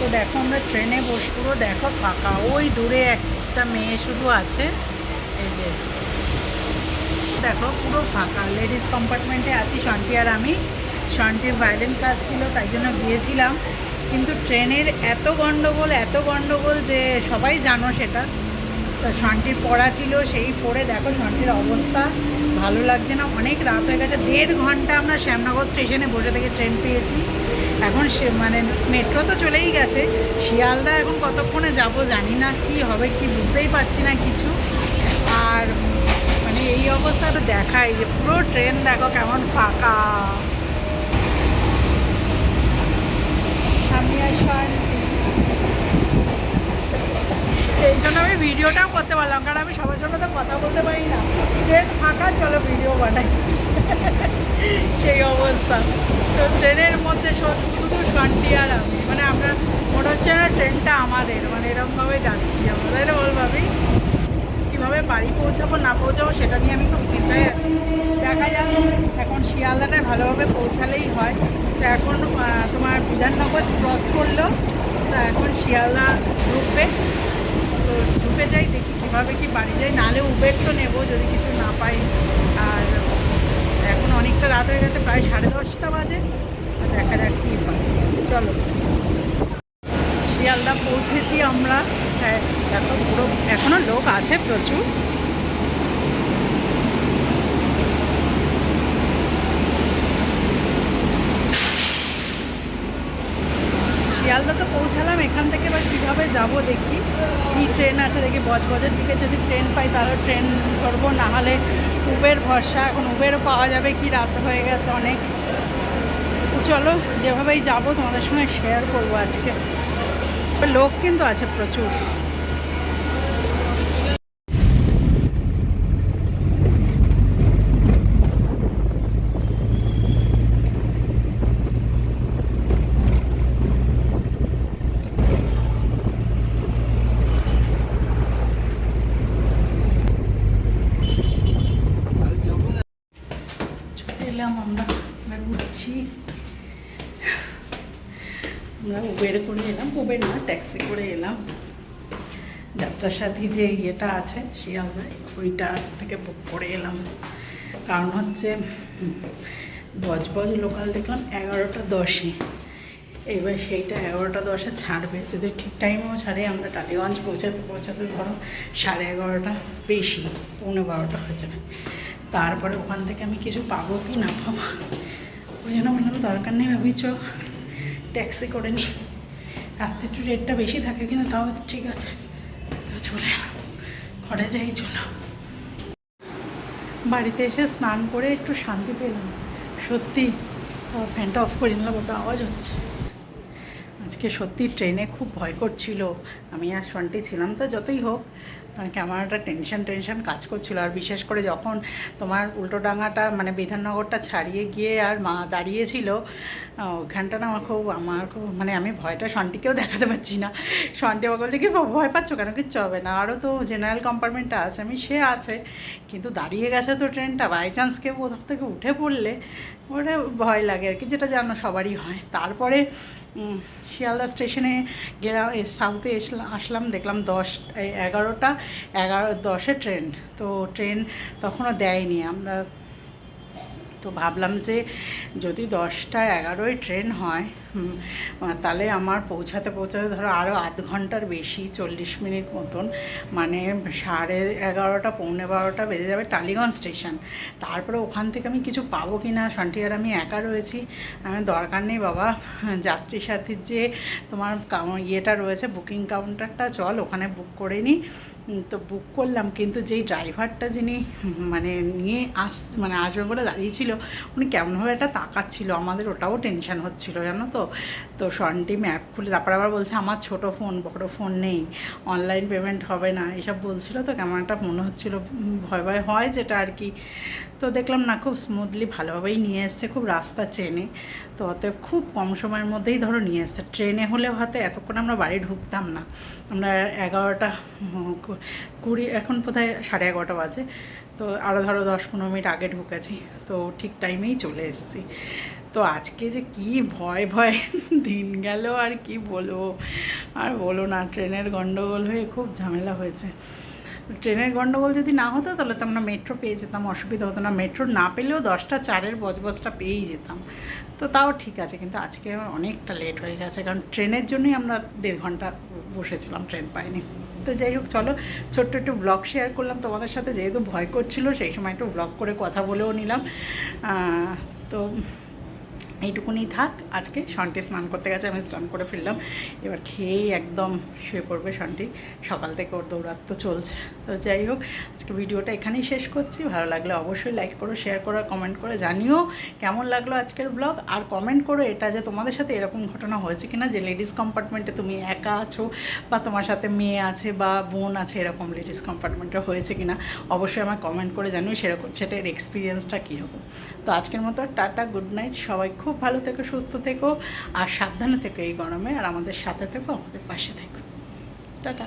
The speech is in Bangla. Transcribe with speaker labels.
Speaker 1: তো দেখো আমরা ট্রেনে বস পুরো দেখো ফাঁকা। ওই দূরে একটা মেয়ে শুধু আছে। এই যে, দেখো পুরো ফাঁকা। লেডিস কম্পার্টমেন্টে আছি, শান্তি আর আমি। শান্তির ভায়োলিন ক্লাস ছিল, তাই জন্য গিয়েছিলাম। কিন্তু ট্রেনের এত গণ্ডগোল এত গণ্ডগোল যে সবাই জানো সেটা। তো শান্তির পড়া ছিল, সেই পড়ে দেখো শান্তির অবস্থা ভালো লাগছে না, অনেক রাত হয়ে গেছে, দেড় ঘণ্টা আমরা শ্যামনগর স্টেশনে বসে থেকে ট্রেন পেয়েছি। এখন সে মানে মেট্রো তো চলেই গেছে, শিয়ালদা এখন কতক্ষণে যাব জানি না, কি হবে কি বুঝতেই পারছি না কিছু। আর মানে এই অবস্থাটা দেখাই যে পুরো ট্রেন দেখো কেমন ফাঁকা। আমি আর শান্তি এই জন্য আমি ভিডিওটাও করতে পারলাম, কারণ আমি সবার সঙ্গে তো কথা বলতে পারি না। ট্রেন ফাঁকা, চলো ভিডিও বানাই। সেই অবস্থা। তো ট্রেনের মধ্যে শুধু শান্তি আর আমি। মানে আমরা, মনে হচ্ছে না ট্রেনটা আমাদের মানে এরকমভাবে যাচ্ছি বল ভাবি? কীভাবে বাড়ি পৌঁছাবো, না পৌঁছাবো, সেটা নিয়ে আমি খুব চিন্তায় আছি। দেখা যাক, এখন শিয়ালদাটায় ভালোভাবে পৌঁছালেই হয়। তো এখন তোমার বিধাননগর ক্রস করল। তো এখন শিয়ালদা ঢুকবে। তো ঢুকে যাই, দেখি কীভাবে কি বাড়ি যাই। নাহলে উবের তো নেব, যদি কিছু না পাই। আর এখন অনেকটা রাত হয়ে গেছে, প্রায় সাড়ে দশটা বাজে। আর দেখা যাক কী পাই চলো। শিয়ালদা পৌঁছেছি আমরা। হ্যাঁ এখন পুরো এখনও লোক আছে প্রচুর। শিয়ালদা তো পৌঁছালাম, এখান থেকে এবার কীভাবে যাব দেখি। কী ট্রেন আছে দেখি, বজবজের দিকে যদি ট্রেন পাই তাহলে ট্রেন ধরবো নাহলে উবের ভরসা। এখন উবেরও পাওয়া যাবে, কি রাত হয়ে গেছে অনেক। চলো, যেভাবেই যাব তোমাদের সঙ্গে শেয়ার করব আজকে। লোক কিন্তু আছে প্রচুর চলে এলাম আমরা আমরা ঘুরছি আমরা উবের করে এলাম উবের না ট্যাক্সি করে এলাম। যাত্রার সাথে যে ইয়েটা আছে শিয়ালদায় ওইটা থেকে বুক করে এলাম। কারণ হচ্ছে বজবজ লোকাল দেখলাম এগারোটা দশে। এবার সেইটা এগারোটা দশে ছাড়বে। যদি ঠিক টাইমেও ছাড়ে, আমরা টালিগঞ্জ পৌঁছাতে পৌঁছাতে ধরো সাড়ে এগারোটা বেশি, পৌনে বারোটা হয়ে যাবে তারপরে ওখান থেকে আমি কিছু পাবো কি না পাবো? ওই জন্য বললাম, দরকার নেই ভাবি চ ট্যাক্সি করে নিই রাত্রে একটু রেটটা বেশি থাকে, কিন্তু তাও ঠিক আছে। তো চলে ঘরে যাই, চলো। বাড়িতে এসে স্নান করে একটু শান্তি পেলাম। সত্যি ফ্যানটা অফ করে নিলাম, ওটা আওয়াজ হচ্ছে। আজকে সত্যি ট্রেনে খুব ভয় করছিল। আমি আর সন্টি ছিলাম, তো যতই হোক কেমন একটা টেনশন টেনশন কাজ করছিল। আর বিশেষ করে যখন তোমার উল্টোডাঙাটা মানে বিধাননগরটা ছাড়িয়ে গিয়ে আর মা দাঁড়িয়েছিল ওখানটা না আমার খুব আমার খুব মানে আমি ভয়টা সন্টিকেও দেখাতে পারছি না। সন্টি আমাকে বলছে, কি ভয় পাচ্ছ কেন? কিচ্ছু হবে না। আরও তো জেনারেল কম্পার্টমেন্টটা আছে, আমি সে আছে। কিন্তু দাঁড়িয়ে গেছে তো ট্রেনটা বাই চান্স কেউ কোথাও থেকে উঠে পড়লে ওটা ভয় লাগে আর কি, যেটা জানো সবারই হয়। তারপরে শিয়ালদা স্টেশনে গেলাম সাউথে এসলাম আসলাম, দেখলাম দশ এগারোটা এগারো দশে ট্রেন, তো ট্রেন তখনও দেয়নি। আমরা তো ভাবলাম যে যদি দশটা এগারোয় ট্রেন হয় তাহলে আমার পৌঁছাতে পৌঁছাতে ধরো আরও আধ ঘণ্টার বেশি, চল্লিশ মিনিট মতন মানে সাড়ে এগারোটা, পৌনে বারোটা বেজে যাবে টালিগঞ্জ স্টেশন। তারপরে ওখান থেকে আমি কিছু পাবো কি না শান্তি আর আমি একা রয়েছি। আমি দরকার নেই বাবা, যাত্রী সাথীর যে তোমার ইয়েটা রয়েছে, বুকিং কাউন্টারটা, চল ওখানে বুক করে নিই। তো বুক করলাম, কিন্তু যেই ড্রাইভারটা যিনি মানে নিয়ে আস মানে আসবে বলে দাঁড়িয়েছিল উনি কেমনভাবে একটা তাকাচ্ছিল, আমাদের ওটাও টেনশন হচ্ছিল, জানো তো? তো তো সন্টি ম্যাপ খুলে তারপর আবার বলছে, আমার ছোট ফোন, বড় ফোন নেই অনলাইন পেমেন্ট হবে না। এসব বলছিল, তো কেমন একটা মনে হচ্ছিল ভয় ভয় হয় যেটা আর কি। তো দেখলাম না, খুব স্মুথলি ভালোভাবেই নিয়ে এসছে, খুব রাস্তা চেনে। তো অতএব খুব কম সময়ের মধ্যেই ধরো নিয়ে এসছে। ট্রেনে হলেও হয়তো এতক্ষণ আমরা বাড়ি ঢুকতাম না। আমরা এগারোটা কুড়ি, এখন কোথায় সাড়ে এগারোটা বাজে। তো আরও ধরো দশ পনেরো মিনিট আগে ঢুকেছি, তো ঠিক টাইমেই চলে এসেছি। তো আজকে যে কি ভয় ভয়, দিন গেল আর কি বলব? আর বলো না, ট্রেনের গণ্ডগোল হয়ে খুব ঝামেলা হয়েছে। ট্রেনের গণ্ডগোল যদি না হতো, তাহলে তো আমরা মেট্রো পেয়ে যেতাম, অসুবিধা হতো না। মেট্রো না পেলেও দশটা চারের বজবজটা পেয়েই যেতাম। তো তাও ঠিক আছে, কিন্তু আজকে অনেকটা লেট হয়ে গেছে, কারণ ট্রেনের জন্যই আমরা দেড় ঘণ্টা বসেছিলাম, ট্রেন পাইনি। তো যাই হোক, চলো ছোট্ট একটু ব্লগ শেয়ার করলাম তোমাদের সাথে। যেহেতু ভয় করছিল, সেই সময় একটু ব্লগ করে কথা বলেও নিলাম। তো এইটুকুনি থাক, আজকে শান্তি স্নান করতে গেছে, আমি স্নান করে ফিরলাম। এবার খেয়েই একদম শুয়ে পড়বে শান্তি। সকাল থেকে ওর দৌড়াত তো চলছে। তো যাই হোক, আজকে ভিডিওটা এখানেই শেষ করছি। ভালো লাগলে অবশ্যই লাইক করো শেয়ার করো কমেন্ট করে জানিও কেমন লাগল আজকের ব্লগ আর কমেন্ট করো এটা যে তোমাদের সাথে এরকম ঘটনা হয়েছে কিনা, যে লেডিস কম্পার্টমেন্টে তুমি একা আছো বা তোমার সাথে মেয়ে আছে বা বোন আছে, এরকম লেডিস কম্পার্টমেন্টে হয়েছে কিনা, অবশ্যই আমার কমেন্ট করে জানিও। সেরকম সেটার এক্সপিরিয়েন্সটা কীরকম। তো আজকের মতো টাটা গুড নাইট সবাই খুব ভালো থেকো, সুস্থ থেকো, আর সাবধানে থেকো এই গরমে, আর আমাদের সাথে থেকো, আমাদের পাশে থেকো। টাটা।